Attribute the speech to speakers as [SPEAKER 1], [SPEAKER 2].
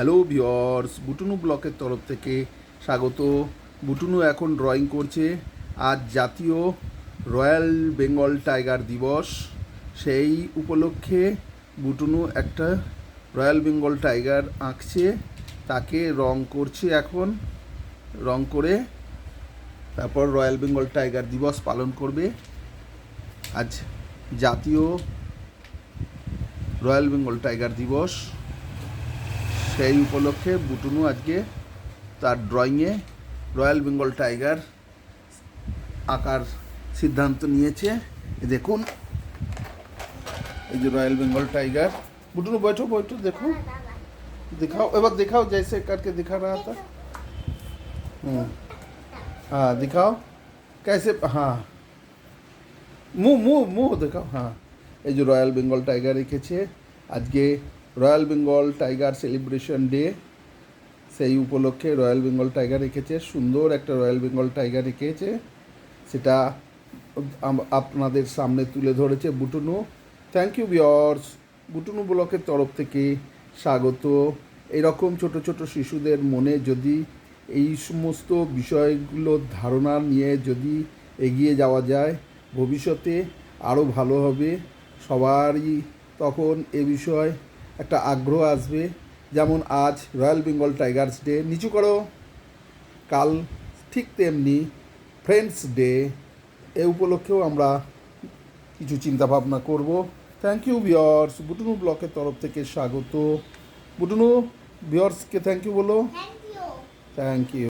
[SPEAKER 1] Hello viewers বুটুনু ব্লকের তরফ থেকে স্বাগত। বুটুনু এখন ড্রয়িং করছে আজ জাতীয় রয়্যাল বেঙ্গল টাইগার দিবস। সেই উপলক্ষে বুটুনু একটা রয়্যাল বেঙ্গল টাইগার আঁকছে, তাকে রং করছে এখন, রং করে তারপর রয়্যাল বেঙ্গল টাইগার দিবস পালন করবে। আজ জাতীয় রয়্যাল বেঙ্গল টাইগার দিবস। সেই উপলক্ষে বুটুনু আজকে তার ড্রয়িংয়ে রয়্যাল বেঙ্গল টাইগার আঁকার সিদ্ধান্ত নিয়েছে। দেখুন। এই যে রয়্যাল বেঙ্গল টাইগার। বুটুনু বৈঠো বৈঠো দেখো দেখাও, এবার দেখাও জেসে কাটকে দেখা রা তা হুম। হ্যাঁ দেখাও। कैसे হ্যাঁ। মু মুহ মুখ দেখাও হ্যাঁ। এই যে রয়্যাল বেঙ্গল টাইগার রেখেছে। আজকে royal Bengal tiger celebration day সেই উপলক্ষে রয়্যাল বেঙ্গল টাইগার রেখেছে সুন্দর একটা রয়্যাল বেঙ্গল টাইগার রেখেছে সেটা আপনাদের সামনে তুলে ধরেছে বুটুনু। থ্যাংক ইউ বিয়র্স বুটুনু ব্লকের তরফ থেকে স্বাগত। এরকম ছোট ছোট শিশুদের মনে যদি এই সমস্ত বিষয়গুলোর ধারণা নিয়ে যদি এগিয়ে যাওয়া যায়, ভবিষ্যতে আরও ভালো হবে। সবারই তখন এ বিষয়ে একটা আগ্রহ আসবে। যেমন আজ রয়্যাল বেঙ্গল টাইগার্স ডে নিচু করো। কাল ঠিক তেমনি ফ্রেন্ডস ডে। এ উপলক্ষেও আমরা কিছু চিন্তা ভাবনা করব। থ্যাংক ইউ ভিওর্স বুটুনু ব্লকের তরফ থেকে স্বাগত। বুটুনু ভিওর্সকে থ্যাংক ইউ বলো। Thank you